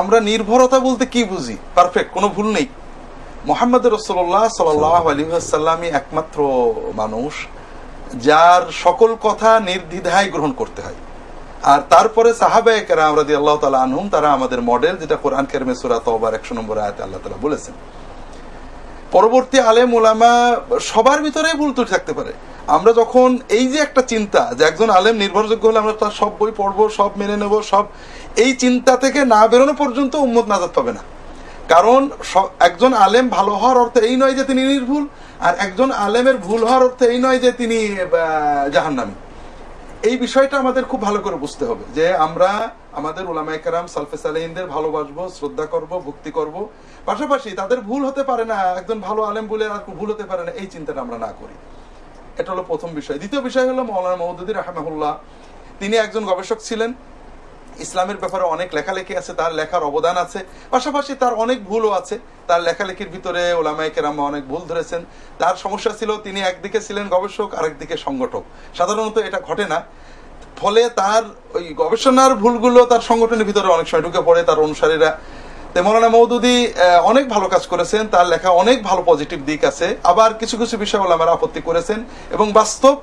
আমরা নির্ভরতা বলতে কি বুঝি? পারফেক্ট কোনো ভুল নেই। মোহাম্মদ রসোল্লাহ সাল্লাহ আলী একমাত্র মানুষ যার সকল কথা নির্দ্বিধায় গ্রহণ করতে হয়। আর তারপরে সাহাবায়ে কেরাম রাদি আল্লাহ তালা আনহুম, তারা আমাদের মডেল, যেটা কোরআন কেরমে সুরা তবার একশো নম্বর আয়াতে আল্লাহ তালা বলেছেন। পরবর্তী আলেম ওলামা সবার ভিতরে ভুল ত্রুটি থাকতে পারে। আমরা যখন এই যে একটা চিন্তা যে একজন আলেম নির্ভরযোগ্য হলে আমরা তার সব বই পড়ব, সব মেনে নেব, সব এই চিন্তা থেকে না বেরোনো পর্যন্ত উম্মত নাজাত পাবে না। কারণ একজন আলেম ভালো হওয়ার অর্থ এই নয় যে তিনি নির্ভুল, আর একজন আলেমের ভুল হওয়ার অর্থ এই নয় যে তিনি জাহান্নামী। এই বিষয়টা আমাদের খুব ভালো করে বুঝতে হবে যে আমরা আমাদের ওলামাই কারাম, সালফে সালেহিনদের ভালোবাসবো, শ্রদ্ধা করব, ভক্তি করব। পাশাপাশি তাদের ভুল হতে পারে না, একজন ভালো আলেম বলে আর ভুল হতে পারে না, এই চিন্তাটা আমরা না করি। এটা হলো প্রথম বিষয়। দ্বিতীয় বিষয় হলো মৌলানা মৌদুদি রাহমাহুল্লাহ। তিনি একজন গবেষক ছিলেন। ইসলামের ব্যাপারে অনেক লেখালেখি আছে, তার লেখার অবদান আছে। পাশাপাশি তার অনেক ভুলও আছে। তার লেখালেখির ভিতরে ওলামাই কেরাম অনেক ভুল ধরেছেন। তার সমস্যা ছিল, তিনি একদিকে ছিলেন গবেষক, আরেকদিকে সংগঠক। সাধারণত এটা ঘটে না। ফলে তার ওই গবেষণার ভুলগুলো তার সংগঠনের ভিতরে অনেক সময় ঢুকে পড়ে। তার অনুসারীরা, তো মৌলানা মৌদুদি অনেক ভালো কাজ করেছেন। তার লেখা অনেক ভালো পজিটিভ দিক আছে। আবার কিছু কিছু বিষয় ওলামারা আপত্তি করেছেন এবং বাস্তব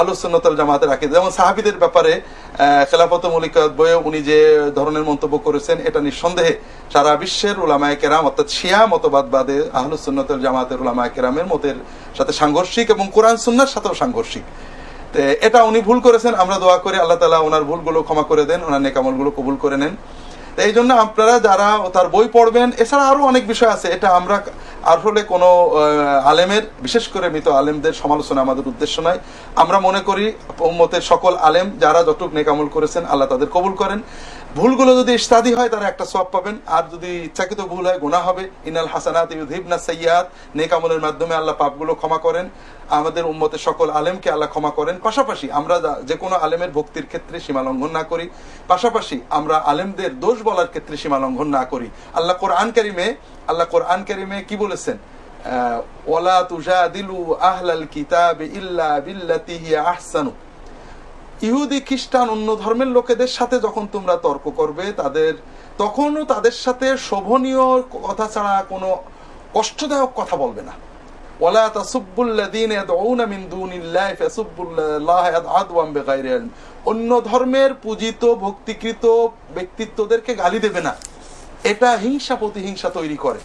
আলোচনাতল জামাতে রাখে। যেমন সাহাবিদের ব্যাপারে খেলাফত মলিকাত বইয়ে উনি যে ধরনের মন্তব্য করেছেন, এটা নিঃসন্দেহে সারা বিশ্বের উলামায়ে কেরাম, অর্থাৎ শিয়া মতবাদবাদে আহলুসুন্নতল জামাতের উলামায়ে কেরামের মতের সাথে সাংঘর্ষিক এবং কোরআন সুন্নার সাথেও সাংঘর্ষিক। এটা উনি ভুল করেছেন, আমরা দোয়া করি, আল্লাহ তালা ওনার ভুলগুলো ক্ষমা করে দেন, ওনার নেকামলগুলো কবুল করে নেন। এই জন্য আপনারা যারা তার বই পড়বেন, এছাড়া আরও অনেক বিষয় আছে, এটা আমরা আসলে কোনো আলেমের, বিশেষ করে মৃত আলেমদের সমালোচনা আমাদের উদ্দেশ্য নয়। আমরা মনে করি উম্মতের সকল আলেম, যারা যতটুক নেকামল করেছেন, আল্লাহ তাদের কবুল করেন। ভুলগুলো যদি ইস্তাদি হয় তারা একটা সব পাবেন। আর যদি ইচ্ছাকৃত ভুল হয়, গুনাহ হবে। ইনাল হাসানাত ইউহিবনা সৈয়াদ নেকামলের মাধ্যমে আল্লাহ পাপগুলো ক্ষমা করেন। আমাদের উম্মতের সকল আলেমকে আল্লাহ ক্ষমা করেন। পাশাপাশি আমরা যা- কোনো আলেমের ভক্তির ক্ষেত্রে সীমা লঙ্ঘন না করি। পাশাপাশি আমরা আলেমদের দোষ বলার ক্ষেত্রে সীমা লঙ্ঘন না করি। আল্লাহ কোরআন কারিমে, আল্লাহ কোরআন কারিমে কি বলেছেন? ওয়ালা তুজাদিলু আহলাল কিতাব ইল্লা বিল্লাতি হিয়া আহসানু। ইহুদি খ্রিস্টান অন্য ধর্মের লোকেদের সাথে যখন তোমরা তর্ক করবে, তাদের, তখনও তাদের সাথে শোভনীয় কথা ছাড়া কোনো কষ্টদায়ক কথা বলবে না। ওয়ালা তাসুব্বুল্লাযীন ইয়াদউনা মিন দুনিল্লাহি ফাসুব্বুল্লাহ আদওয়াম বিগাইরি ইলম। অন্য ধর্মের পূজিত, ভক্তিকৃত ব্যক্তিত্বদেরকে গালি দেবে না। এটা হিংসা প্রতিহিংসা তৈরি করে।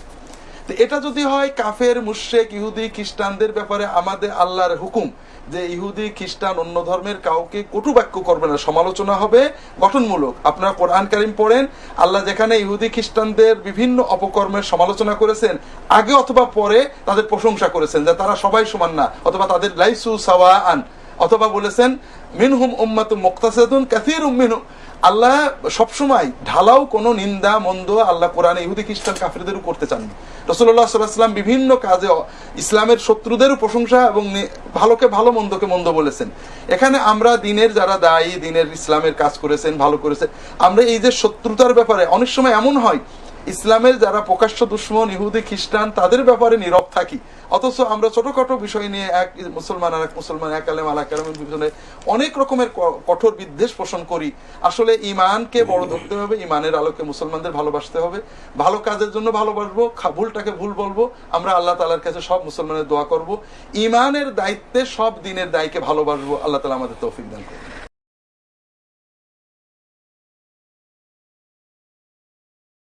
এটা যদি হয় কাফের, মুশরেক, ইহুদি, খ্রিস্টানদের ব্যাপারে আমাদের আল্লাহর হুকুম যে ইহুদি, খ্রিস্টান, অন্য ধর্মের কাউকে কটু বাক্য করবে না, সমালোচনা হবে গঠনমূলক। আপনারা কোরআন কারিম পড়েন, আল্লাহ যেখানে ইহুদি, খ্রিস্টানদের বিভিন্ন অপকর্মের সমালোচনা করেছেন, আগে অথবা পরে তাদের প্রশংসা করেছেন যে তারা সবাই সমান না, অথবা তাদের লাইসু সাওয়া আন অথবা বলেছেন, মিনহুম উম্মাতু মুক্তাসাদুন কাসীরুম মিনহুম আল্লাহ সবসময় ঢালাও কোনো নিন্দা, মন্দ আল্লাহ কোরআনে ইহুদি, খ্রিস্টান, কাফিরদেরও করতে চাননি। রসুল্লাহ সাল্লাহাম বিভিন্ন কাজে ইসলামের শত্রুদেরও প্রশংসা এবং ভালোকে ভালো, মন্দকে মন্দ বলেছেন। এখানে আমরা দিনের যারা দায়ী, দিনের ইসলামের কাজ করেছেন, ভালো করেছেন, আমরা এই যে শত্রুতার ব্যাপারে অনেক সময় এমন হয় ইসলামের যারা প্রকাশ্য দুশ্মন, ইহুদি, খ্রিস্টান, তাদের ব্যাপারে নীরব থাকি। অথচ আমরা ছোটখাটো বিষয় নিয়ে এক মুসলমান আর এক মুসলমান, এক আলেম, আলাক পিছনে অনেক রকমের কঠোর বিদ্বেষ পোষণ করি। আসলে ইমানকে বড় ধরতে হবে, ইমানের আলোকে মুসলমানদের ভালোবাসতে হবে। ভালো কাজের জন্য ভালোবাসবো ভুলটাকে ভুল বলব। আমরা আল্লাহ তালার কাছে সব মুসলমানের দোয়া করব। ইমানের দায়িত্বে সব দিনের দায়কে ভালোবাসবো। আল্লাহ তালা আমাদের তৌফিক দান করব